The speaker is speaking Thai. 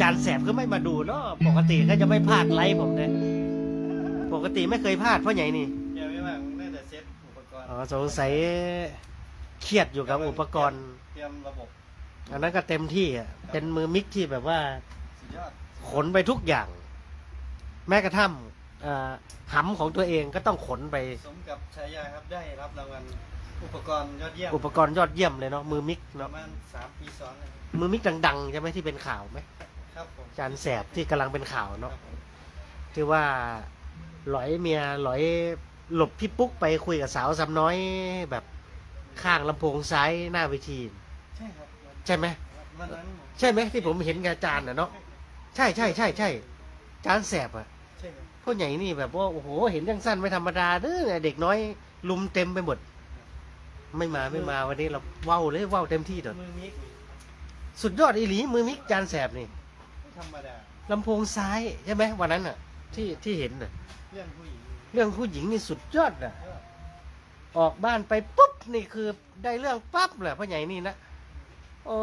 จานแสบก็ไม่มาดูเนาะปกติก็จะไม่พลาดไลฟ์ผมเลยปกติไม่เคยพลาดเพราะไงนี่เดี๋ยวไม่ว่างน่าจะเซ็ตอุปกรณ์อ๋อสงสัยเครียดอยู่กับอุปกรณ์ เตรียมระบบ อันนั้นก็เต็มที่อะเป็นมือมิกที่แบบว่าสุดยอดขนไปทุกอย่าง แม้กระทั่งเอ่อหำของตัวเองก็ต้องขนไปสมกับฉายาครับได้รับรางวัลอุปกรณ์ยอดเยี่ยมอุปกรณ์ยอดเยี่ยมเลยเนาะมือมิกปเนาะระมาณสามปีซ้อนเลยมือมิกดังๆใช่ไหมที่เป็นข่าวไหม ครับผมจานแสบที่กำลังเป็นข่าวครัเนาะบผมที่ว่าหลอยเมียหลอยหลบพี่ปุ๊กไปคุยกับสาวสำน้อยแบบข้างลำโพงซ้ายหน้าเวทีใช่ครับใช่ไหมวันนั้นใช่ไหมที่ผมเห็นกับอาจารย์น่ะเนาะใช่ใช่ใช่ใช่จานแสบอะใช่ครับพวกใหญ่นี่แบบว่าโอ้โหเห็นยังสั้นไม่ธรรมดาเด้อเด็กน้อย ลุมเต็มไปหมด ไม่มาไม่มาวันนี้เราเว้าเลยเว้าเต็มที่เถอะมือมิกสุดยอดอีหลีมือมิกจานแสบนี่ไม่ ธรรมดาลำโพงซ้ายใช่ไหมวันนั้นอะ ที่ที่เห็นน่ะ เรื่องผู้หญิงเรื่องผู้หญิงนี่สุดยอดอะยอดออกบ้านไปปุ๊บนี่คือได้เรื่องปั๊บแหละพ่อใหญ่นี่นะโอ้